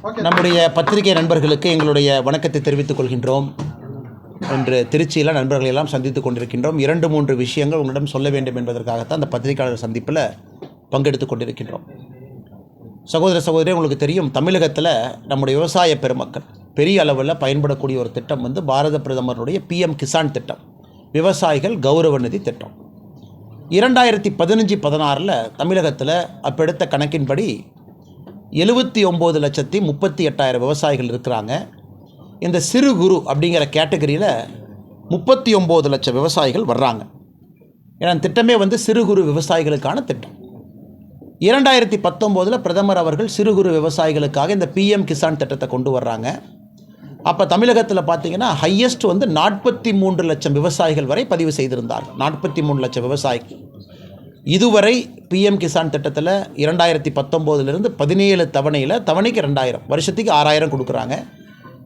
நம்முடைய பத்திரிகை நண்பர்களுக்கு எங்களுடைய வணக்கத்தை தெரிவித்துக் கொள்கின்றோம். என்று திருச்சியில் நண்பர்களை எல்லாம் சந்தித்துக் கொண்டிருக்கின்றோம். இரண்டு மூன்று விஷயங்கள் உங்களிடம் சொல்ல வேண்டும் என்பதற்காகத்தான் அந்த பத்திரிகையாளர் சந்திப்பில் பங்கெடுத்துக் கொண்டிருக்கின்றோம். சகோதர சகோதரி உங்களுக்கு தெரியும் தமிழகத்தில் நம்முடைய விவசாய பெருமக்கள் பெரிய அளவில் பயன்படக்கூடிய ஒரு திட்டம் வந்து பாரத பிரதமருடைய பிஎம் கிசான் திட்டம். விவசாயிகள் கௌரவ நிதி திட்டம். இரண்டாயிரத்தி பதினஞ்சு பதினாறில் தமிழகத்தில் அப்பெடுத்த கணக்கின்படி எழுபத்தி ஒம்பது லட்சத்தி முப்பத்தி எட்டாயிரம் விவசாயிகள் இருக்கிறாங்க. இந்த சிறு குரு அப்படிங்கிற கேட்டகரியில் முப்பத்தி ஒம்பது லட்சம் விவசாயிகள் வர்றாங்க. ஏன்னா திட்டமே வந்து சிறு குறு விவசாயிகளுக்கான திட்டம். இரண்டாயிரத்தி பத்தொம்போதில் பிரதமர் அவர்கள் சிறு குறு விவசாயிகளுக்காக இந்த பிஎம் கிசான் திட்டத்தை கொண்டு வர்றாங்க. அப்போ தமிழகத்தில் பார்த்தீங்கன்னா ஹையஸ்ட் வந்து நாற்பத்தி மூன்று லட்சம் விவசாயிகள் வரை பதிவு செய்திருந்தார்கள். நாற்பத்தி மூணு லட்சம் விவசாயிகள். இதுவரை பிஎம் கிசான் திட்டத்தில் இரண்டாயிரத்தி பத்தொம்போதுலேருந்து பதினேழு தவணையில் தவணைக்கு ரெண்டாயிரம் வருஷத்துக்கு ஆறாயிரம் கொடுக்குறாங்க.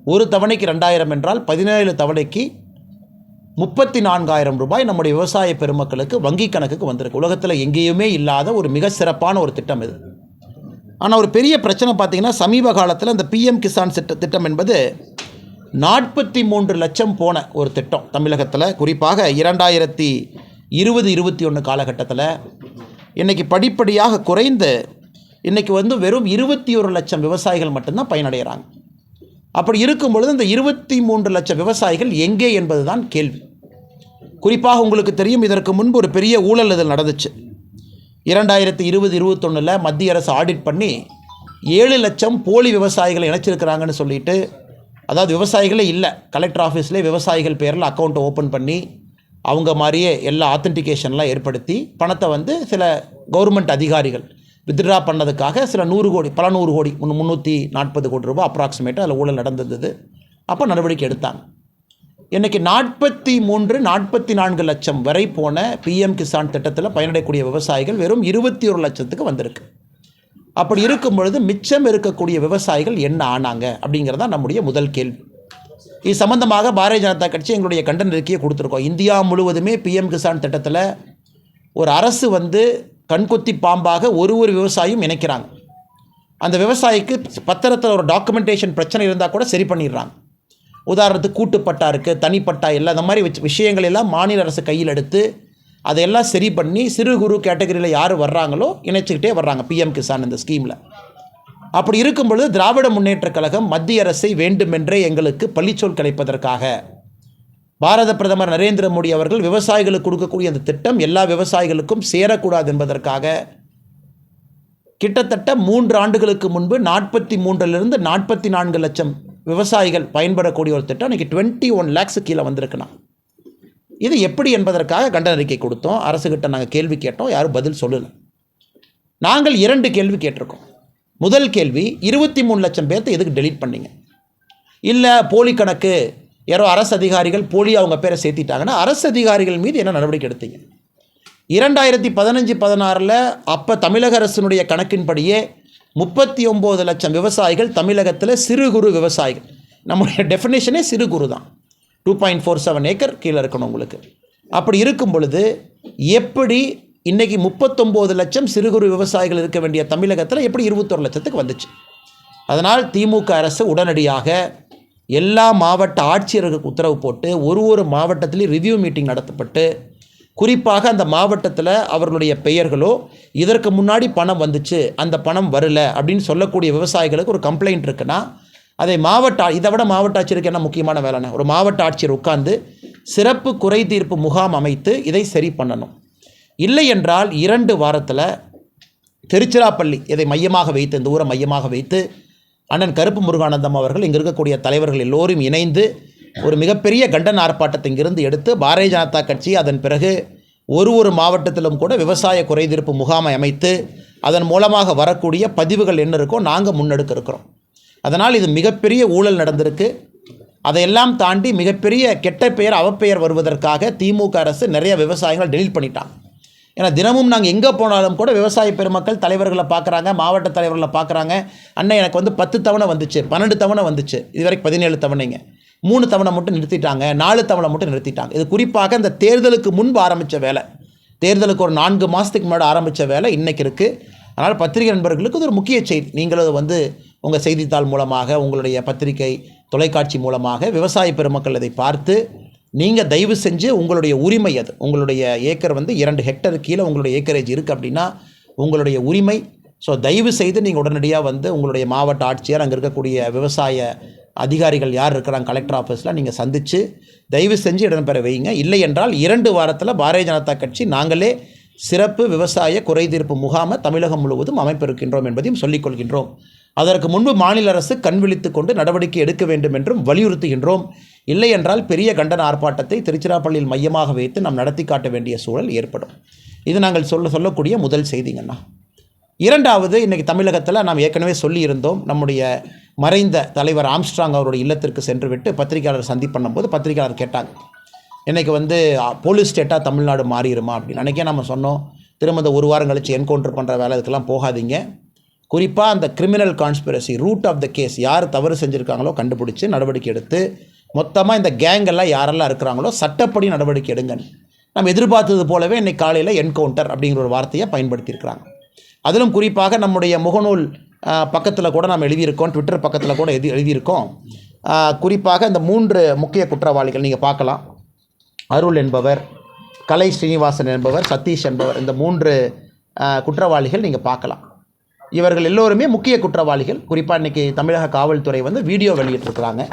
ஒரு தவணைக்கு ரெண்டாயிரம் என்றால் பதினேழு தவணைக்கு முப்பத்தி நான்காயிரம் ரூபாய் நம்முடைய விவசாய பெருமக்களுக்கு வங்கி கணக்குக்கு வந்திருக்கு. உலகத்தில் எங்கேயுமே இல்லாத ஒரு மிக சிறப்பான ஒரு திட்டம் இது. ஆனால் ஒரு பெரிய பிரச்சனை பார்த்தீங்கன்னா சமீப காலத்தில் இந்த பிஎம் கிசான் திட்ட திட்டம் என்பது நாற்பத்தி மூன்று லட்சம் போன ஒரு திட்டம் தமிழகத்தில். குறிப்பாக இரண்டாயிரத்தி இருபது இருபத்தி ஒன்று காலகட்டத்தில் இன்றைக்கி படிப்படியாக குறைந்து இன்றைக்கி வந்து வெறும் இருபத்தி ஒரு லட்சம் விவசாயிகள் மட்டும்தான் பயனடைகிறாங்க. அப்படி இருக்கும் பொழுது இந்த இருபத்தி மூன்று லட்சம் விவசாயிகள் எங்கே என்பது தான் கேள்வி. குறிப்பாக உங்களுக்கு தெரியும் இதற்கு முன்பு ஒரு பெரிய ஊழல் இதில் நடந்துச்சு. இரண்டாயிரத்தி இருபது இருபத்தொன்னில் மத்திய அரசு ஆடிட் பண்ணி ஏழு லட்சம் போலி விவசாயிகளை இணைச்சிருக்கிறாங்கன்னு சொல்லிட்டு அதாவது விவசாயிகளே இல்லை கலெக்டர் ஆஃபீஸ்லேயே விவசாயிகள் பேரில் அக்கௌண்ட்டை ஓப்பன் பண்ணி அவங்க மாதிரியே எல்லா ஆத்தென்டிகேஷன்லாம் ஏற்படுத்தி பணத்தை வந்து சில கவர்மெண்ட் அதிகாரிகள் வித்ட்ரா பண்ணதுக்காக சில நூறு கோடி பல நூறு கோடி முன் முந்நூற்றி நாற்பது கோடி ரூபாய் அப்ராக்சிமேட்டாக அதில் ஊழல் நடந்தது. அப்போ நடவடிக்கை எடுத்தாங்க. இன்றைக்கி நாற்பத்தி மூன்று நாற்பத்தி நான்கு லட்சம் வரை போன பிஎம் கிசான் திட்டத்தில் பயனடையக்கூடிய விவசாயிகள் வெறும் இருபத்தி ஒரு லட்சத்துக்கு வந்திருக்கு. அப்படி இருக்கும் பொழுது மிச்சம் இருக்கக்கூடிய விவசாயிகள் என்ன ஆனாங்க அப்படிங்கிறது தான் நம்முடைய முதல் கேள்வி. இது சம்பந்தமாக பாரதிய ஜனதா கட்சி எங்களுடைய கண்டன அறிக்கையை கொடுத்துருக்கோம். இந்தியா முழுவதுமே பிஎம் கிசான் திட்டத்தில் ஒரு அரசு வந்து கண்கொத்தி பாம்பாக ஒரு ஒரு விவசாயியும் இணைக்கிறாங்க. அந்த விவசாயிக்கு பத்திரத்தில் ஒரு டாக்குமெண்டேஷன் பிரச்சனை இருந்தால் கூட சரி பண்ணிடுறாங்க. உதாரணத்துக்கு கூட்டுப்பட்டா இருக்குது தனிப்பட்டா இல்லை அந்த மாதிரி வச்சு விஷயங்கள் எல்லாம் மாநில அரசு கையில் எடுத்து அதையெல்லாம் சரி பண்ணி சிறு குறு கேட்டகரியில் யார் வர்றாங்களோ இணைச்சிக்கிட்டே வர்றாங்க பிஎம் கிசான் இந்த ஸ்கீமில் அப்படி இருக்கும் பொழுது திராவிட முன்னேற்றக் கழகம் மத்திய அரசை வேண்டுமென்றே எங்களுக்கு பள்ளிச்சொல் கிடைப்பதற்காக. பாரத பிரதமர் நரேந்திர மோடி அவர்கள் விவசாயிகளுக்கு கொடுக்கக்கூடிய அந்த திட்டம் எல்லா விவசாயிகளுக்கும் சேரக்கூடாது என்பதற்காக கிட்டத்தட்ட மூன்று ஆண்டுகளுக்கு முன்பு நாற்பத்தி மூன்றிலிருந்து நாற்பத்தி நான்கு லட்சம் விவசாயிகள் பயன்படக்கூடிய ஒரு திட்டம். இன்றைக்கி டுவெண்ட்டி ஒன் லேக்ஸு கீழே வந்திருக்குண்ணா. இது எப்படி என்பதற்காக கண்டன அறிக்கை கொடுத்தோம். அரசுகிட்ட நாங்கள் கேள்வி கேட்டோம். யாரும் பதில் சொல்லலை. நாங்கள் இரண்டு கேள்வி கேட்டிருக்கோம். முதல் கேள்வி இருபத்தி மூணு லட்சம் பேர்த்தை எதுக்கு டெலீட் பண்ணீங்க? இல்லை போலி கணக்கு யாரோ அரசு அதிகாரிகள் போலி அவங்க பேரை சேர்த்திட்டாங்கன்னா அரசு அதிகாரிகள் மீது என்ன நடவடிக்கை எடுத்தீங்க? இரண்டாயிரத்தி பதினஞ்சு பதினாறில் அப்போ தமிழக அரசினுடைய கணக்கின்படியே முப்பத்தி ஒம்பது லட்சம் விவசாயிகள் தமிழகத்தில் சிறு குறு விவசாயிகள். நம்முடைய டெஃபினேஷனே சிறு குறு தான். Two point four seven acre கீழே இருக்கணும் உங்களுக்கு. அப்படி இருக்கும் பொழுது எப்படி இன்றைக்கி முப்பத்தொம்போது லட்சம் சிறு குறு விவசாயிகள் இருக்க வேண்டிய தமிழகத்தில் எப்படி இருபத்தொரு லட்சத்துக்கு வந்துச்சு? அதனால் திமுக அரசு உடனடியாக எல்லா மாவட்ட ஆட்சியர்களுக்கு உத்தரவு போட்டு ஒரு ஒரு மாவட்டத்திலையும் ரிவ்யூ மீட்டிங் நடத்தப்பட்டு குறிப்பாக அந்த மாவட்டத்தில் அவர்களுடைய பெயர்களோ இதற்கு முன்னாடி பணம் வந்துச்சு அந்த பணம் வரல அப்படின்னு சொல்லக்கூடிய விவசாயிகளுக்கு ஒரு கம்ப்ளைண்ட் இருக்குன்னா அதை மாவட்ட இதை விட மாவட்ட ஆட்சியருக்கு என்ன முக்கியமான வேலைன்னா ஒரு மாவட்ட ஆட்சியர் உட்கார்ந்து சிறப்பு குறை தீர்ப்பு முகாம் அமைத்து இதை சரி பண்ணணும். இல்லை என்றால் இரண்டு வாரத்தில் திருச்சிராப்பள்ளி இதை மையமாக வைத்து இந்த ஊரை மையமாக வைத்து அண்ணன் கருப்பு முருகானந்தம் அவர்கள் இங்கே இருக்கக்கூடிய தலைவர்கள் எல்லோரும் இணைந்து ஒரு மிகப்பெரிய கண்டன ஆர்ப்பாட்டத்தை இங்கிருந்து எடுத்து பாரதிய ஜனதா கட்சி அதன் பிறகு ஒரு ஒரு மாவட்டத்திலும் கூட விவசாய குறைதீர்ப்பு முகாமை அமைத்து அதன் மூலமாக வரக்கூடிய பதிவுகள் என்ன இருக்கோ நாங்கள் முன்னெடுக்க இருக்கிறோம். அதனால் இது மிகப்பெரிய ஊழல் நடந்திருக்கு. அதையெல்லாம் தாண்டி மிகப்பெரிய கெட்ட பெயர் அவப்பெயர் வருவதற்காக திமுக அரசு நிறைய விவசாயிகள் டெலீட் பண்ணிட்டாங்க. ஏன்னா தினமும் நாங்கள் எங்கே போனாலும் கூட விவசாய பெருமக்கள் தலைவர்களை பார்க்குறாங்க மாவட்ட தலைவர்களை பார்க்குறாங்க. அண்ணன் எனக்கு வந்து பத்து தவணை வந்துச்சு பன்னெண்டு தவணை வந்துச்சு. இதுவரைக்கும் பதினேழு தவணைங்க. மூணு தவணை மட்டும் நிறுத்திட்டாங்க நாலு தவணை மட்டும் நிறுத்திட்டாங்க. இது குறிப்பாக இந்த தேர்தலுக்கு முன்பு ஆரம்பித்த வேலை. தேர்தலுக்கு ஒரு நான்கு மாதத்துக்கு முன்னாடி ஆரம்பித்த வேலை இன்றைக்கி இருக்குது அதனால் பத்திரிகை நண்பர்களுக்கு இது ஒரு முக்கிய செய்தி. நீங்களும் வந்து உங்கள் செய்தித்தாள் மூலமாக உங்களுடைய பத்திரிகை தொலைக்காட்சி மூலமாக விவசாய பெருமக்கள் இதை பார்த்து நீங்கள் தயவு செஞ்சு உங்களுடைய உரிமை அது. உங்களுடைய ஏக்கர் வந்து இரண்டு ஹெக்டர் கீழே உங்களுடைய ஏக்கரேஜ் இருக்குது அப்படின்னா உங்களுடைய உரிமை. ஸோ தயவு செய்து நீங்கள் உடனடியாக வந்து உங்களுடைய மாவட்ட ஆட்சியர் அங்கே இருக்கக்கூடிய விவசாய அதிகாரிகள் யார் இருக்கிறாங்க கலெக்டர் ஆஃபீஸில் நீங்கள் சந்தித்து தயவு செஞ்சு இடம்பெற வைங்க இல்லை என்றால் இரண்டு வாரத்தில் பாரதிய ஜனதா கட்சி நாங்களே சிறப்பு விவசாய குறைதீர்ப்பு முகாமை தமிழகம் முழுவதும் அமைப்பிருக்கின்றோம் என்பதையும் சொல்லிக்கொள்கின்றோம் அதற்கு முன்பு மாநில அரசு கண்விழித்து கொண்டு நடவடிக்கை எடுக்க வேண்டும் என்றும் வலியுறுத்துகின்றோம். இல்லை என்றால் பெரிய கண்டன ஆர்ப்பாட்டத்தை திருச்சிராப்பள்ளியில் மையமாக வைத்து நாம் நடத்தி காட்ட வேண்டிய சூழல் ஏற்படும். இது நாங்கள் சொல்ல சொல்லக்கூடிய முதல் செய்திங்கண்ணா. இரண்டாவது இன்றைக்கி தமிழகத்தில் நாம் ஏற்கனவே சொல்லியிருந்தோம் நம்முடைய மறைந்த தலைவர் ஆம்ஸ்ட்ராங் அவருடைய இல்லத்திற்கு சென்று விட்டு பத்திரிகையாளர் சந்தி பண்ணும்போது பத்திரிகையாளர் கேட்டாங்க. இன்றைக்கி வந்து போலீஸ் ஸ்டேட்டாக தமிழ்நாடு மாறிடுமா அப்படின்னு. அன்றைக்கே நம்ம சொன்னோம் திரும்ப இந்த ஒரு வாரம் கழித்து என்கவுண்டர் பண்ணுற வேலை இதுக்கெல்லாம் போகாதீங்க. குறிப்பாக அந்த criminal conspiracy root of the case யார் தவறு செஞ்சுருக்காங்களோ கண்டுபிடிச்சி நடவடிக்கை எடுத்து மொத்தமாக இந்த கேங்கெல்லாம் யாரெல்லாம் இருக்கிறாங்களோ சட்டப்படி நடவடிக்கை எடுங்கன்னு. நம்ம எதிர்பார்த்தது போலவே இன்றைக்கி காலையில் என்கவுண்டர் அப்படிங்கிற ஒரு வார்த்தையை பயன்படுத்தியிருக்கிறாங்க. அதிலும் குறிப்பாக நம்முடைய முகநூல் பக்கத்தில் கூட நாம் எழுதியிருக்கோம் ட்விட்டர் பக்கத்தில் கூட எழுதி எழுதியிருக்கோம். குறிப்பாக இந்த மூன்று முக்கிய குற்றவாளிகள் நீங்கள் பார்க்கலாம். அருள் என்பவர் கலை ஸ்ரீனிவாசன் என்பவர் சதீஷ் என்பவர் இந்த மூன்று குற்றவாளிகள் நீங்கள் பார்க்கலாம். இவர்கள் எல்லோருமே முக்கிய குற்றவாளிகள். குறிப்பாக இன்றைக்கி தமிழக காவல்துறை வந்து வீடியோ வெளியிட்டிருக்கிறாங்க.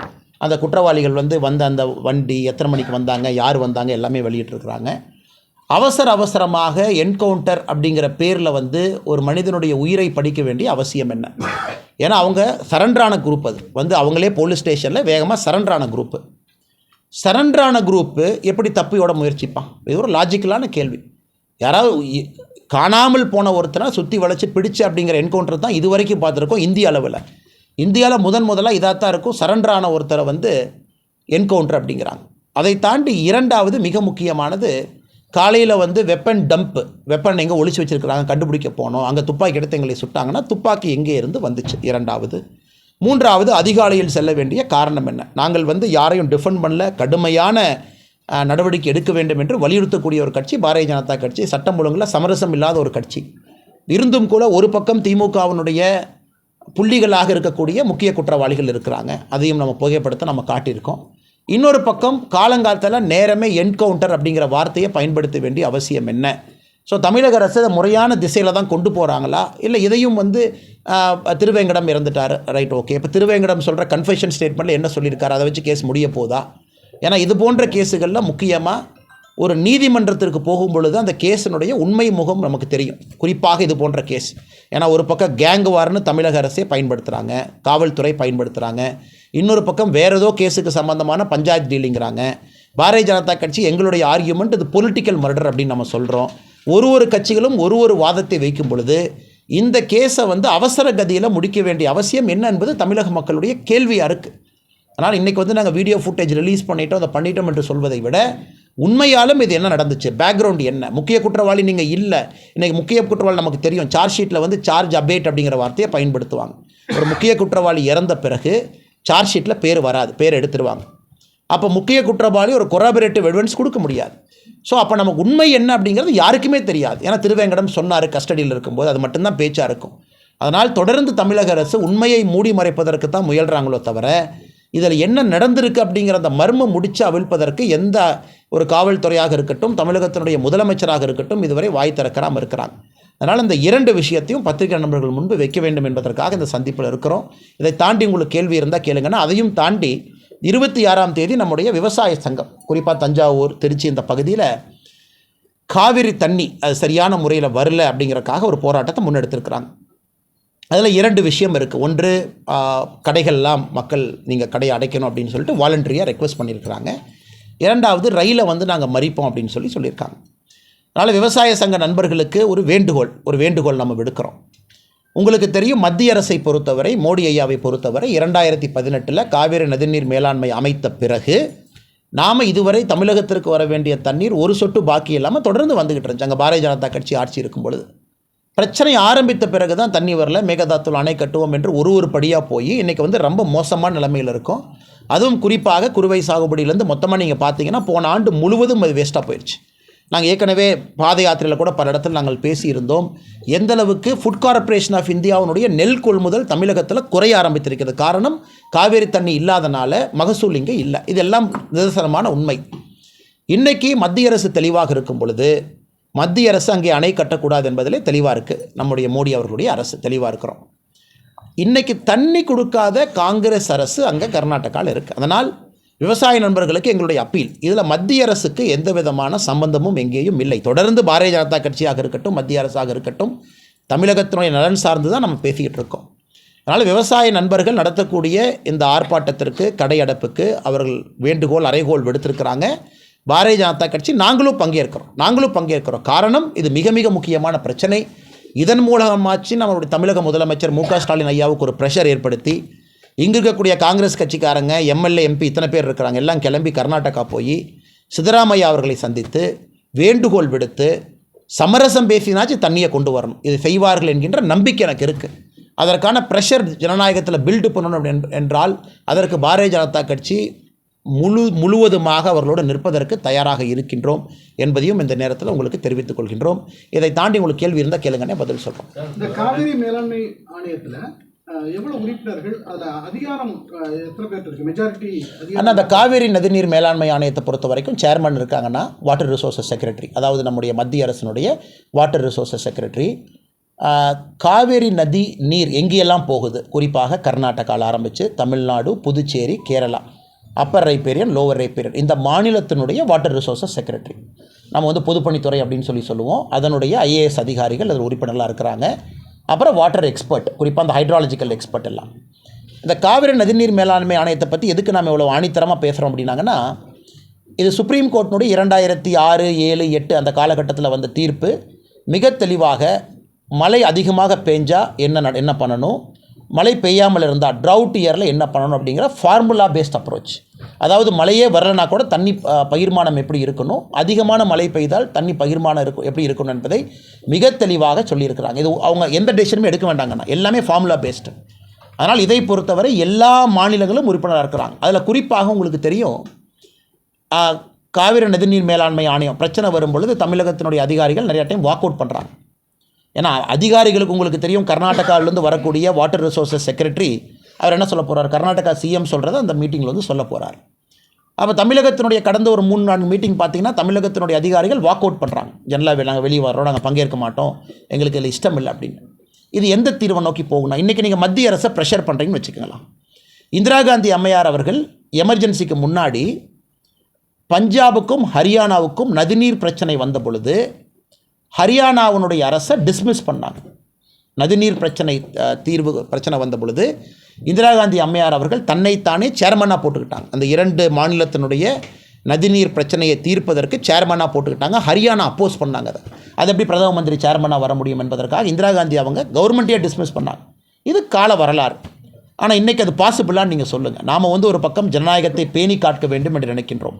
அந்த குற்றவாளிகள் வந்து வந்த அந்த வண்டி எத்தனை மணிக்கு வந்தாங்க யார் வந்தாங்க எல்லாமே வெளியிட்டிருக்கிறாங்க. அவசர அவசரமாக என்கவுண்டர் அப்படிங்கிற பேரில் வந்து ஒரு மனிதனுடைய உயிரை படிக்க வேண்டிய அவசியம் என்ன? ஏன்னா அவங்க சரண்டரான குரூப் அது. வந்து அவங்களே போலீஸ் ஸ்டேஷனில் வேகமாக சரண்டரான குரூப்பு சரண்டரான குரூப்பு எப்படி தப்பியோட முயற்சிப்பான்? இது ஒரு லாஜிக்கலான கேள்வி. யாராவது காணாமல் போன ஒருத்தனை சுற்றி வளைச்சி பிடிச்சு அப்படிங்கிற என்கவுண்டர் தான் இது வரைக்கும் பார்த்துருக்கோம் இந்திய அளவில். இந்தியாவில் முதன் முதலாக இதாக தான் இருக்கும். சரண்டரான ஒருத்தரை வந்து என்கவுண்டர் அப்படிங்கிறாங்க. அதை தாண்டி இரண்டாவது மிக முக்கியமானது காலையில் வந்து வெப்பன் டம்ப் வெப்பன் எங்கே ஒழிச்சு வச்சிருக்கிறாங்க கண்டுபிடிக்க போனோம். அங்கே துப்பாக்கி எடுத்து எங்களை சுட்டாங்கன்னா துப்பாக்கி எங்கே இருந்து வந்துச்சு? இரண்டாவது. மூன்றாவது அதிகாலையில் செல்ல வேண்டிய காரணம் என்ன? நாங்கள் வந்து யாரையும் டிஃபெண்ட் பண்ணல. கடுமையான நடவடிக்கை எடுக்க வேண்டும் என்று வலியுறுத்தக்கூடிய ஒரு கட்சி பாரதிய ஜனதா கட்சி. சட்டம் ஒழுங்கில் சமரசம் இல்லாத ஒரு கட்சி. இருந்தும் கூட ஒரு பக்கம் திமுகவினுடைய புள்ளிகளாக இருக்கக்கூடிய முக்கிய குற்றவாளிகள் இருக்கிறாங்க. அதையும் நம்ம புகைப்படத்தை நம்ம காட்டியிருக்கோம். இன்னொரு பக்கம் காலங்காலத்தில் நேரமே என்கவுண்டர் அப்படிங்கிற வார்த்தையை பயன்படுத்த வேண்டிய அவசியம் என்ன? ஸோ தமிழக அரசு அதை முறையான திசையில் தான் கொண்டு போகிறாங்களா இல்லை இதையும் வந்து திருவேங்கடம் இறந்துட்டார். ரைட் ஓகே இப்போ திருவேங்கடம் சொல்கிற கன்ஃபெஷன் ஸ்டேட்மெண்ட்டில் என்ன சொல்லியிருக்காரு? அதை வச்சு கேஸ் முடிய போதா? ஏன்னா இது போன்ற கேஸுகளில் முக்கியமாக ஒரு நீதிமன்றத்திற்கு போகும் பொழுது அந்த கேஸினுடைய உண்மை முகம் நமக்கு தெரியும். குறிப்பாக இது போன்ற கேஸ். ஏன்னா ஒரு பக்கம் கேங் வார்னு தமிழக அரசே பயன்படுத்துகிறாங்க காவல்துறை பயன்படுத்துகிறாங்க இன்னொரு பக்கம் வேறு ஏதோ கேஸுக்கு சம்மந்தமான பஞ்சாயத்து டீலிங்கிறாங்க. பாரதிய ஜனதா கட்சி எங்களுடைய ஆர்கியூமெண்ட் இது பொலிட்டிக்கல் மர்டர் அப்படின்னு நம்ம சொல்கிறோம் ஒரு ஒரு கட்சிகளும் ஒரு ஒரு வாதத்தை வைக்கும் பொழுது இந்த கேஸை வந்து அவசர கதியில் முடிக்க வேண்டிய அவசியம் என்ன என்பது தமிழக மக்களுடைய கேள்வியாக இருக்குது ஆனால் இன்றைக்கி வந்து நாங்கள் வீடியோ ஃபுட்டேஜ் ரிலீஸ் பண்ணிட்டோம் அதை பண்ணிட்டோம் என்று சொல்வதை விட உண்மையாலும் இது என்ன நடந்துச்சு? பேக்ரவுண்ட் என்ன? முக்கிய குற்றவாளி நீங்கள் இல்லை. இன்றைக்கி முக்கிய குற்றவாளி நமக்கு தெரியும். சார்ஜ் ஷீட்டில் வந்து சார்ஜ் அபேட் அப்படிங்கிற வார்த்தையை பயன்படுத்துவாங்க. ஒரு முக்கிய குற்றவாளி இறந்த பிறகு சார்ஜ் ஷீட்டில் பேர் வராது. பேர் எடுத்துருவாங்க. அப்போ முக்கிய குற்றவாளி ஒரு கொராபரேட்டிவ் எவிடன்ஸ் கொடுக்க முடியாது. ஸோ அப்போ நமக்கு உண்மை என்ன அப்படிங்கிறது யாருக்குமே தெரியாது. ஏன்னா திருவேங்கடம் சொன்னார் கஸ்டடியில் இருக்கும்போது அது மட்டும்தான் பேச்சாக இருக்கும். அதனால் தொடர்ந்து தமிழக அரசு உண்மையை மூடி மறைப்பதற்கு தான் முயல்கிறாங்களோ தவிர இதில் என்ன நடந்திருக்கு அப்படிங்கிற அந்த மர்மம் முடித்து அவிழ்ப்பதற்கு எந்த ஒரு காவல்துறையாக இருக்கட்டும் தமிழகத்தினுடைய முதலமைச்சராக இருக்கட்டும் இதுவரை வாய் திறக்காமல் இருக்கிறாங்க. அதனால் இந்த இரண்டு விஷயத்தையும் பத்திரிகை நண்பர்கள் முன்பு வைக்க வேண்டும் என்பதற்காக இந்த சந்திப்பில் இருக்கிறோம். இதை தாண்டி உங்களுக்கு கேள்வி இருந்தால் கேளுங்கன்னா அதையும் தாண்டி இருபத்தி ஆறாம் தேதி நம்முடைய விவசாய சங்கம் குறிப்பாக தஞ்சாவூர் திருச்சி இந்த பகுதியில் காவிரி தண்ணி அது சரியான முறையில் வரல அப்படிங்கறக்காக ஒரு போராட்டத்தை முன்னெடுத்திருக்கிறாங்க. அதில் இரண்டு விஷயம் இருக்குது ஒன்று கடைகள்லாம் மக்கள் நீங்கள் கடையை அடைக்கணும் அப்படின்னு சொல்லிட்டு வாலண்டரியாக ரெக்வஸ்ட் பண்ணியிருக்கிறாங்க. இரண்டாவது ரயிலை வந்து நாங்கள் மறிப்போம் அப்படின்னு சொல்லி சொல்லியிருக்காங்க. அதனால் விவசாய சங்க நண்பர்களுக்கு ஒரு வேண்டுகோள் ஒரு வேண்டுகோள் நம்ம விடுக்கிறோம். உங்களுக்கு தெரியும் மத்திய அரசை பொறுத்தவரை மோடி ஐயாவை பொறுத்தவரை இரண்டாயிரத்தி பதினெட்டில் காவிரி நதிநீர் மேலாண்மை அமைத்த பிறகு நாம் இதுவரை தமிழகத்திற்கு வர வேண்டிய தண்ணீர் ஒரு சொட்டு பாக்கி இல்லாமல் தொடர்ந்து வந்துக்கிட்டு இருந்துச்சு. அங்கே பாரதிய ஜனதா கட்சி ஆட்சி இருக்கும் பொழுது பிரச்சனை ஆரம்பித்த பிறகு தான் தண்ணி வரல மேகதாத்துல அணை கட்டுவோம் என்று ஒரு ஒரு படியாக போய் இன்றைக்கி வந்து ரொம்ப மோசமான நிலைமையில் இருக்கும். அதுவும் குறிப்பாக குறுவை சாகுபடியிலேருந்து மொத்தமாக நீங்கள் பார்த்தீங்கன்னா போன ஆண்டு முழுவதும் அது வேஸ்ட்டாக போயிடுச்சு நாங்கள் ஏற்கனவே பாத யாத்திரையில் கூட பல இடத்துல நாங்கள் பேசியிருந்தோம். எந்தளவுக்கு ஃபுட் கார்ப்பரேஷன் ஆஃப் இந்தியாவினுடைய நெல் கொள்முதல் தமிழகத்தில் குறைய ஆரம்பித்திருக்கிறது. காரணம் காவேரி தண்ணி இல்லாதனால மகசூல் இங்கே இல்லை. இதெல்லாம் நிதர்சனமான உண்மை. இன்றைக்கி மத்திய அரசு தெளிவாக இருக்கும் பொழுது மத்திய அரசு அங்கே அணை கட்டக்கூடாது என்பதிலே தெளிவாக இருக்குது நம்முடைய மோடி அவர்களுடைய அரசு தெளிவாக இருக்கிறோம். இன்றைக்கி தண்ணி கொடுக்காத காங்கிரஸ் அரசு அங்கே கர்நாடகாவில் இருக்குது அதனால் விவசாய நண்பர்களுக்கு எங்களுடைய அப்பீல். இதில் மத்திய அரசுக்கு எந்த விதமான சம்பந்தமும் எங்கேயும் இல்லை. தொடர்ந்து பாரதிய ஜனதா கட்சியாக இருக்கட்டும் மத்திய அரசாக இருக்கட்டும் தமிழகத்தினுடைய நலன் சார்ந்து தான் நம்ம பேசிக்கிட்டு இருக்கோம். அதனால் விவசாய நண்பர்கள் நடத்தக்கூடிய இந்த ஆர்ப்பாட்டத்திற்கு கடையடைப்புக்கு அவர்கள் வேண்டுகோள் அறைகோள் விடுத்திருக்கிறாங்க. பாரதிய ஜனதா கட்சி நாங்களும் பங்கேற்கிறோம். நாங்களும் பங்கேற்கிறோம். காரணம் இது மிக மிக முக்கியமான பிரச்சனை. இதன் மூலமாச்சு நம்மளுடைய தமிழக முதலமைச்சர் மு ஸ்டாலின் ஐயாவுக்கு ஒரு ப்ரெஷர் ஏற்படுத்தி இங்கே இருக்கக்கூடிய காங்கிரஸ் கட்சிக்காரங்க எம்எல்ஏ எம்பி இத்தனை பேர் இருக்கிறாங்க. எல்லாம் கிளம்பி கர்நாடகா போய் சித்தராமையா அவர்களை சந்தித்து வேண்டுகோள் விடுத்து சமரசம் பேசினாச்சு தண்ணியை கொண்டு வரணும். இது செய்வார்கள் என்கின்ற நம்பிக்கை எனக்கு இருக்குது அதற்கான ப்ரெஷர் ஜனநாயகத்தில் பில்டு பண்ணணும் அப்படி என்றால் அதற்கு பாரதிய ஜனதா கட்சி முழு முழுவதுமாக அவர்களோடு நிற்பதற்கு தயாராக இருக்கின்றோம் என்பதையும் இந்த நேரத்தில் உங்களுக்கு தெரிவித்துக் கொள்கின்றோம். இதை தாண்டி உங்களுக்கு கேள்வி இருந்தால் கேளுங்கன்னே பதில் சொல்கிறோம் இந்த காவிரி மேலாண்மை ஆணையத்துல ஆனால் அந்த காவேரி நதிநீர் மேலாண்மை ஆணையத்தை பொறுத்த வரைக்கும் சேர்மன் இருக்காங்கன்னா வாட்டர் ரிசோர்சஸ் செக்ரட்டரி அதாவது நம்முடைய மத்திய அரசினுடைய வாட்டர் ரிசோர்சஸ் செக்ரட்டரி காவேரி நதி நீர் எங்கேயெல்லாம் போகுது? குறிப்பாக கர்நாடகாவில் ஆரம்பித்து Tamil Nadu Puducherry Kerala. Upper riparian lower riparian இந்த மாநிலத்தினுடைய வாட்டர் ரிசோர்சஸ் செக்ரட்டரி நம்ம வந்து பொதுப்பணித்துறை அப்படின்னு சொல்லி சொல்லுவோம். அதனுடைய ஐஏஎஸ் அதிகாரிகள் அதில் உறுப்பினர்களாக இருக்கிறாங்க. அப்புறம் வாட்டர் எக்ஸ்பர்ட் குறிப்பாக அந்த ஹைட்ராலஜிக்கல் எக்ஸ்பர்ட் எல்லாம். இந்த காவிரி நதிநீர் மேலாண்மை ஆணையத்தை பற்றி எதுக்கு நாம் இவ்வளோ ஆணித்தரமாக பேசுகிறோம் அப்படின்னாங்கன்னா இது சுப்ரீம் கோர்ட்டினுடைய இரண்டாயிரத்தி ஆறு ஏழு எட்டு அந்த காலகட்டத்தில் வந்த தீர்ப்பு மிக தெளிவாக மழை அதிகமாக பேஞ்சால் என்ன என்ன பண்ணணும்? மழை பெய்யாமல் இருந்தால் ட்ரவுட் இயரில் என்ன பண்ணணும் அப்படிங்கிற ஃபார்முலா பேஸ்ட் அப்ரோச் அதாவது மழையே வரலனா கூட தண்ணி பகிர்மானம் எப்படி இருக்கணும்? அதிகமான மழை பெய்தால் தண்ணி பகிர்மானம் இருக்கும் எப்படி இருக்கணும் என்பதை மிக தெளிவாக சொல்லியிருக்கிறாங்க. இது அவங்க எந்த டெசிஷனுமே எடுக்க வேண்டாங்கண்ணா. எல்லாமே ஃபார்முலா பேஸ்டு அதனால் இதை பொறுத்தவரை எல்லா மாநிலங்களும் உறுப்பினராக இருக்கிறாங்க. அதில் குறிப்பாக உங்களுக்கு தெரியும் காவிரி நதிநீர் மேலாண்மை ஆணையம் பிரச்சனை வரும்பொழுது தமிழகத்தினுடைய அதிகாரிகள் நிறையா டைம் வாக் அவுட் பண்ணுறாங்க ஏன்னா அதிகாரிகளுக்கு உங்களுக்கு தெரியும் கர்நாடகாவிலேருந்து வரக்கூடிய வாட்டர் ரிசோர்ஸஸ் செக்ரட்டரி அவர் என்ன சொல்ல போகிறார் கர்நாடகா சிஎம் சொல்கிறத அந்த மீட்டிங்கில் வந்து சொல்ல போகிறார் அப்போ தமிழகத்தினுடைய கடந்த ஒரு மூணு நான்கு மீட்டிங் பார்த்தீங்கன்னா தமிழகத்தினுடைய அதிகாரிகள் வாக் அவுட் பண்ணுறாங்க ஜெனரலாக நாங்கள் வெளியே வர்றோம் நாங்கள் பங்கேற்க மாட்டோம். எங்களுக்கு இதில் இஷ்டம் இல்லை அப்படின்னு. இது எந்த தீர்வை நோக்கி போகணும் இன்றைக்கி நீங்கள் மத்திய அரசை ப்ரெஷர் பண்ணுறீங்கன்னு வச்சுக்கோங்களேன். இந்திரா காந்தி அம்மையார் அவர்கள் எமர்ஜென்சிக்கு முன்னாடி பஞ்சாபுக்கும் ஹரியானாவுக்கும் நதிநீர் பிரச்சனை வந்த பொழுது ஹரியானாவினுடைய அரசை டிஸ்மிஸ் பண்ணாங்க. நதிநீர் பிரச்சனை தீர்வு பிரச்சனை வந்த பொழுது இந்திரா காந்தி அம்மையார் அவர்கள் தன்னைத்தானே சேர்மனாக போட்டுக்கிட்டாங்க. அந்த இரண்டு மாநிலத்தினுடைய நதிநீர் பிரச்சனையை தீர்ப்பதற்கு சேர்மனாக போட்டுக்கிட்டாங்க. ஹரியானா அப்போஸ் பண்ணாங்க அதை. அது எப்படி பிரதம மந்திரி சேர்மனாக வர முடியும் என்பதற்காக இந்திரா காந்தி அவங்க கவர்மெண்ட்டே டிஸ்மிஸ் பண்ணாங்க. இது கால வரலாறு. ஆனால் இன்றைக்கி அது பாசிபிளான்னு நீங்கள் சொல்லுங்கள் நாம் வந்து ஒரு பக்கம் ஜனநாயகத்தை பேணி காக்க வேண்டும் என்று நினைக்கின்றோம்.